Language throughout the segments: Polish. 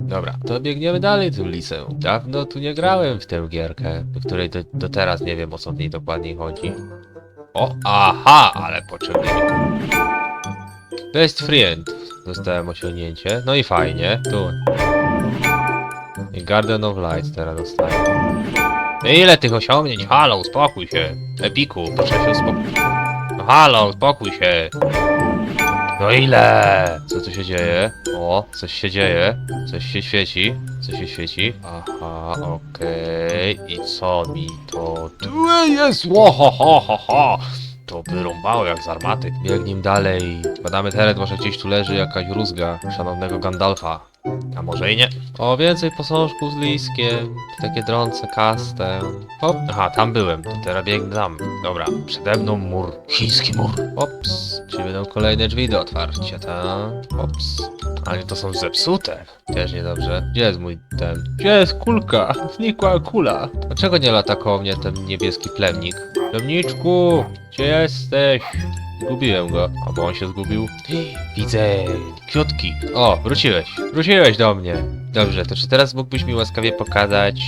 Dobra, to biegniemy dalej tym lisem. Dawno tu nie grałem w tę gierkę, do której do, do teraz nie wiem o co w niej dokładnie chodzi. O, aha, ale potrzebny Best friend. Dostałem osiągnięcie. No i fajnie. Tu. I Garden of Light teraz dostaję. Ile tych osiągnięć? Halo, uspokój się. Epiku, proszę się uspokój. No halo, uspokój się. No ile? Co tu się dzieje? O, coś się dzieje. Coś się świeci. Co się świeci? Aha, okej. I co mi to tu jest? Ło, ho, ho, ho. To wyrąbało jak z armaty. Biegnij dalej. Badamy teren, może gdzieś tu leży jakaś rózga szanownego Gandalfa. A może i nie. O, więcej posążków z liskiem. Takie drące kastem. Hop. Aha, tam byłem. To teraz biegnę tam. Dobra, przede mną mur. Chiński mur. Ops. Czy będą kolejne drzwi do otwarcia, tak? Ops. Ale to są zepsute. Też niedobrze. Gdzie jest mój ten? Gdzie jest kulka? Znikła kula. Dlaczego nie lata koło mnie ten niebieski plemnik? Plemniczku! Gdzie jesteś? Zgubiłem go. Albo on się zgubił. Widzę kwiotki. O, wróciłeś. Wróciłeś do mnie. Dobrze, to czy teraz mógłbyś mi łaskawie pokazać,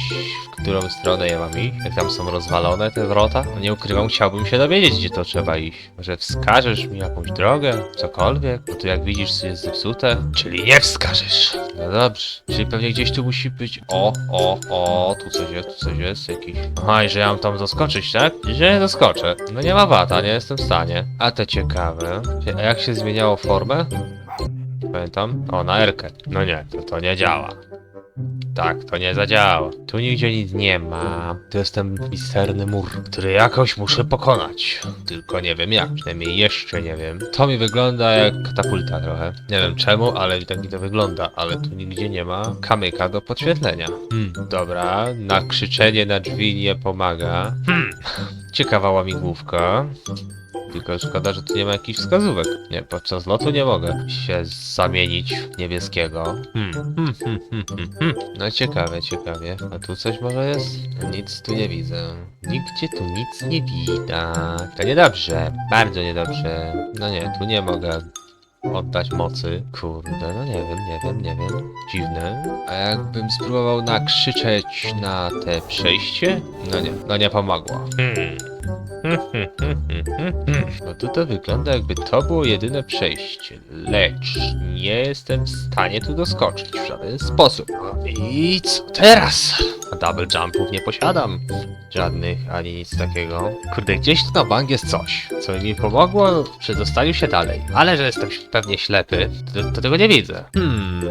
w którą stronę ja mam iść? Jak tam są rozwalone te wrota? No nie ukrywam, chciałbym się dowiedzieć, gdzie to trzeba iść. Może wskażesz mi jakąś drogę? Cokolwiek? Bo tu jak widzisz jest zepsute. Czyli nie wskażesz. No dobrze. Czyli pewnie gdzieś tu musi być... O, o, o, tu coś jest, tu coś jest, jakiś... Aha, i że ja mam tam doskoczyć, tak? Że nie doskoczę. No nie ma wata, nie jestem w stanie. A to ciekawe. A jak się zmieniało formę? Pamiętam? O, na Erkę. No nie, to to nie działa. Tak, to nie zadziała. Tu nigdzie nic nie ma. To jest ten misterny mur, który jakoś muszę pokonać. Tylko nie wiem jak, przynajmniej jeszcze nie wiem. To mi wygląda jak katapulta trochę. Nie wiem czemu, ale tak mi to wygląda. Ale tu nigdzie nie ma kamyka do podświetlenia. Hmm, dobra, na krzyczenie na drzwi nie pomaga. Hmm, ciekawa łamigłówka. Tylko szkoda, że tu nie ma jakichś wskazówek. Nie, podczas lotu nie mogę się zamienić w niebieskiego. Hmm. Hmm, hmm, hmm, hmm, hmm. No ciekawe, ciekawie. A tu coś może jest? Nic tu nie widzę. Nigdzie tu nic nie widać. To niedobrze. Bardzo niedobrze. No nie, tu nie mogę oddać mocy. Kurde, no nie wiem, nie wiem, nie wiem. Dziwne. A jakbym spróbował nakrzyczeć na te przejście? No nie, no nie pomogło. Hmm. No tu to wygląda jakby to było jedyne przejście, lecz nie jestem w stanie tu doskoczyć w żaden sposób. No I co teraz? Double jumpów nie posiadam. Żadnych, ani nic takiego. Kurde, gdzieś tu na bank jest coś, co mi pomogło w przedostaniu się dalej. Ale że jestem pewnie ślepy, to, to tego nie widzę. Hmm.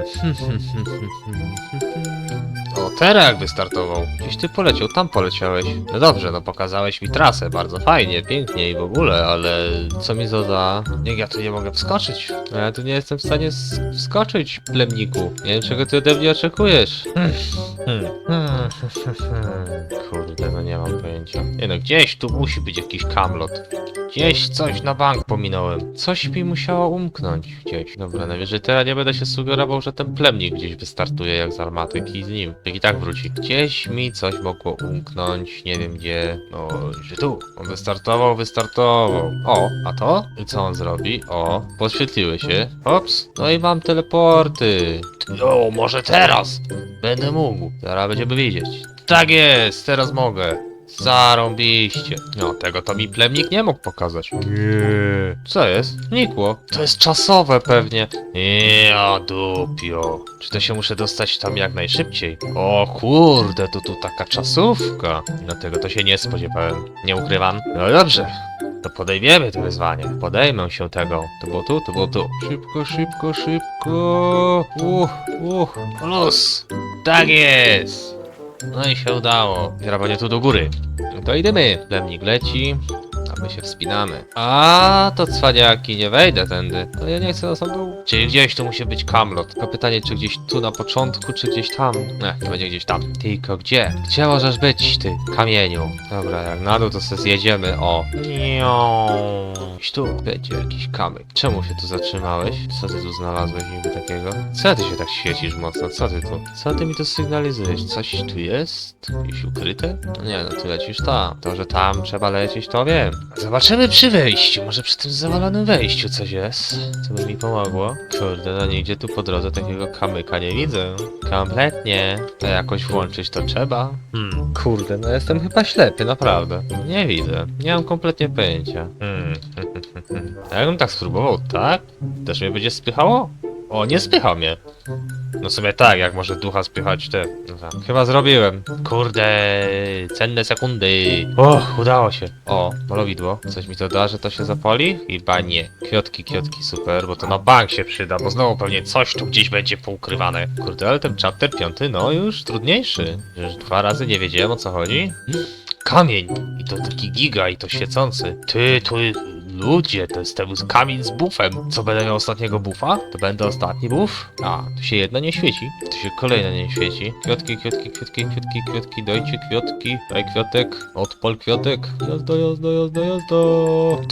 O, teraz jak wystartował. Gdzieś ty poleciał, tam poleciałeś. No dobrze, no pokazałeś mi trasę, bardzo fajnie, pięknie i w ogóle, ale co mi to da? Niech ja tu nie mogę wskoczyć. No Ja tu nie jestem w stanie wskoczyć, plemniku. Nie wiem, czego ty ode mnie oczekujesz. Hmm. Hmm. Kurde, no nie mam pojęcia. Nie no, gdzieś tu musi być jakiś kamlot. Gdzieś coś na bank pominąłem. Coś mi musiało umknąć gdzieś. Dobra, najwyżej teraz nie będę się sugerował, że ten plemnik gdzieś wystartuje jak z armatyki z nim. Jak i tak wróci. Gdzieś mi coś mogło umknąć, nie wiem gdzie. No, że tu. On wystartował, wystartował. O, a to? I co on zrobi? O, podświetliły się. Ops. No i mam teleporty. O, może teraz. Będę mógł. Zaraz będziemy widzieć. Tak jest, teraz mogę. Zarąbiście. No, tego to mi plemnik nie mógł pokazać. Nie. Co jest? Nikło. To jest czasowe pewnie. Ja dupio. Czy to się muszę dostać tam jak najszybciej? O kurde, to tu taka czasówka. Dlatego to się nie spodziewałem. Nie ukrywam. No dobrze. To podejmiemy to wyzwanie. Podejmę się tego. To było tu, to było tu. Szybko, szybko, szybko. Uch, uch. Plus. Tak jest. No i się udało. Teraz będzie tu do góry. No to idziemy. Plemnik leci. A my się wspinamy. A to cwaniaki, nie wejdę tędy. No ja nie chcę na sam dół. Czyli gdzieś tu musi być kamlot. Tylko pytanie, czy gdzieś tu na początku, czy gdzieś tam. Nie, to będzie gdzieś tam. Tylko gdzie? Gdzie możesz być, ty, kamieniu? Dobra, jak na dół, to sobie zjedziemy. O. Gdzieś tu będzie jakiś kamyk. Czemu się tu zatrzymałeś? Co ty tu znalazłeś niby takiego? Co ty się tak świecisz mocno? Co ty tu? Co ty mi tu sygnalizujesz? Coś tu jest? Jakieś ukryte? No nie, no ty lecisz tam. To, że tam trzeba lecieć, to wiem. Zobaczymy przy wejściu, może przy tym zawalonym wejściu coś jest, co by mi pomogło. Kurde, no nigdzie tu po drodze takiego kamyka nie widzę. Kompletnie. To jakoś włączyć to trzeba? Hmm, kurde, no jestem chyba ślepy, naprawdę. Nie widzę, nie mam kompletnie pojęcia. Hmm, jakbym tak spróbował, tak? Też mnie będzie spychało? O, nie spycha mnie. No w sumie tak, jak może ducha spychać te. Dobra. Chyba zrobiłem. Kurde, cenne sekundy. O, udało się. O, malowidło. Coś mi to da, że to się zapali? Chyba nie. Kwiotki, kwiotki, super, bo to na bank się przyda, bo znowu pewnie coś tu gdzieś będzie poukrywane. Kurde, ale ten chapter piąty, no już trudniejszy. Już dwa razy nie wiedziałem o co chodzi. Kamień! I to taki giga, i to świecący. Ty, tu ludzie, to jest ten kamień z bufem. Co będę miał ostatniego bufa? To będę ostatni buf? A, tu się jedno nie świeci. Tu się kolejne nie świeci. Kwiotki, kwiotki, kwiotki, kwiotki, kwiotki, dojcie kwiotki. Daj kwiatek, odpal kwiatek. Jazda, jazda, jazda, jazda.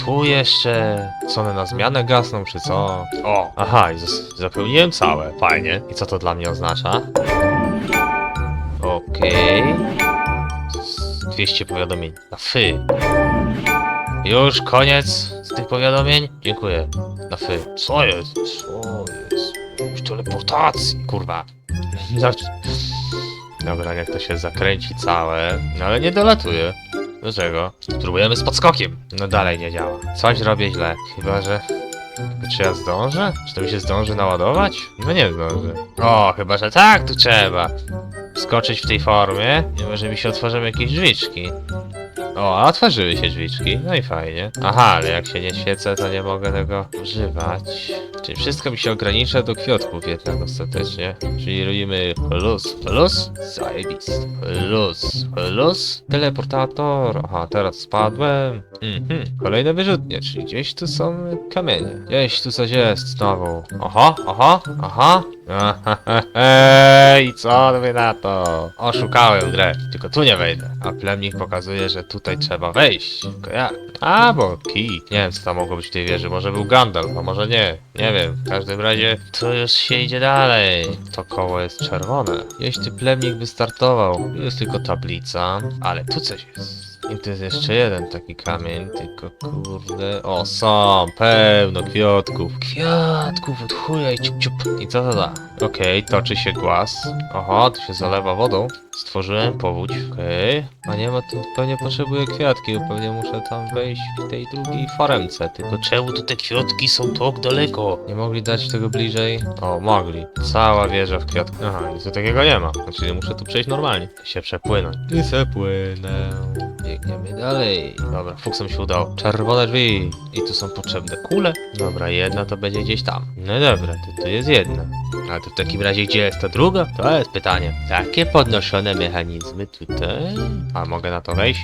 Tu jeszcze. Co one na zmianę gasną, czy co? O, aha, i zapełniłem całe. Fajnie. I co to dla mnie oznacza? Okej. Z 200 powiadomień. Na fy. Już koniec z tych powiadomień? Dziękuję. Na fy. Co jest? Co jest? Już teleportacji. Kurwa. Znaczy- Dobra, niech to się zakręci całe. No ale nie dolatuje. Dlaczego? Spróbujemy z podskokiem. No dalej nie działa. Coś robię źle. Chyba, że... Czy ja zdążę? Czy to mi się zdąży naładować? No nie zdążę. O, chyba, że tak tu trzeba. Skoczyć w tej formie. Nie może mi się otworzymy jakieś drzwiczki. O, a otworzyły się drzwiczki, no i fajnie. Aha, ale jak się nie świecę, to nie mogę tego używać. Czyli wszystko mi się ogranicza do kwiatków jednak ostatecznie. Czyli robimy plus, plus, zajebist, plus, plus, teleportator. Aha, teraz spadłem. Mhm, kolejne wyrzutnie, czyli gdzieś tu są kamienie. Gdzieś tu coś jest znowu. Oho, oho, aha. Ej, co wy na to? Oszukałem grę, tylko tu nie wejdę. A plemnik pokazuje, że tutaj trzeba wejść. Tylko jak? A, bo kij. Nie wiem, co tam mogło być w tej wieży. Może był Gandalf, a może nie. Nie wiem. W każdym razie, tu już się idzie dalej. To koło jest czerwone. Jeśli plemnik wystartował, jest tylko tablica, ale tu coś jest. I tu jest jeszcze jeden taki kamień, tylko kurde... O, są, pełno kwiatków. Kwiatków, od chuja i ciup, ciup. I co to da? Okej, toczy się głaz. Oho, tu się zalewa wodą. Stworzyłem powódź, okej. A nie ma tu, pewnie potrzebuję kwiatki, bo pewnie muszę tam wejść w tej drugiej foremce. Tylko czemu tu te kwiatki są tak daleko? Nie mogli dać tego bliżej? O, mogli. Cała wieża w kwiatkach. Aha, nic tu takiego nie ma. Czyli muszę tu przejść normalnie. Się przepłynąć. I se płynę. Biegniemy dalej. Dobra, fuksem się udało. Czerwone drzwi. I tu są potrzebne kule. Dobra, jedna to będzie gdzieś tam. No dobra, to tu jest jedna. A to w takim razie gdzie jest ta druga? To jest pytanie. Takie podnoszone mechanizmy tutaj. A mogę na to wejść?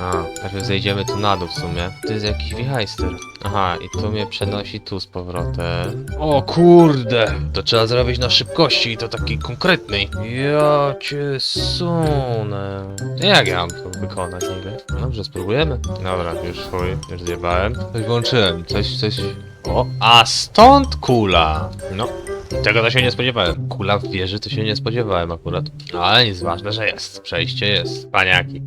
A, najpierw zejdziemy tu na dół w sumie. To jest jakiś wichajster. Aha, i tu mnie przenosi tu z powrotem. O kurde! To trzeba zrobić na szybkości i to takiej konkretnej. Ja cię sunę. Jak ja mam to wykonać niby? Dobrze, spróbujemy. Dobra, już chuj, już zjebałem. Coś włączyłem, coś, coś... O, a stąd kula! No, tego to się nie spodziewałem. Kula w wieży to się nie spodziewałem akurat. No ale nic, ważne, że jest. Przejście jest. Paniaki.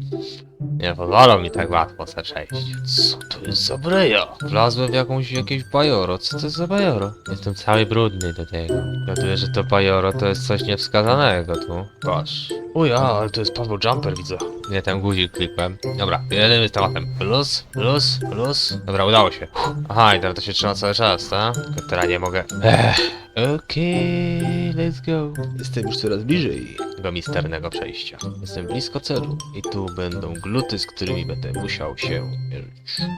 Nie pozwolą mi tak łatwo se przejść. Co to jest za breja? Wlazłem w jakąś, jakieś bajoro. Co to jest za bajoro? Jestem cały brudny do tego. Gaduję, że to bajoro to jest coś niewskazanego tu. Patrz. Uja, ale to jest Paweł Jumper, widzę. Nie, ten guzik klikłem. Dobra, jedziemy z tematem. Plus, plus, plus. Dobra, udało się. Aha, i teraz to się trzyma cały czas, tak? Tylko teraz nie mogę. Ech. Okej, let's go. Jestem już coraz bliżej tego misternego przejścia. Jestem blisko celu i tu będą gluty, z którymi będę musiał się mierzyć.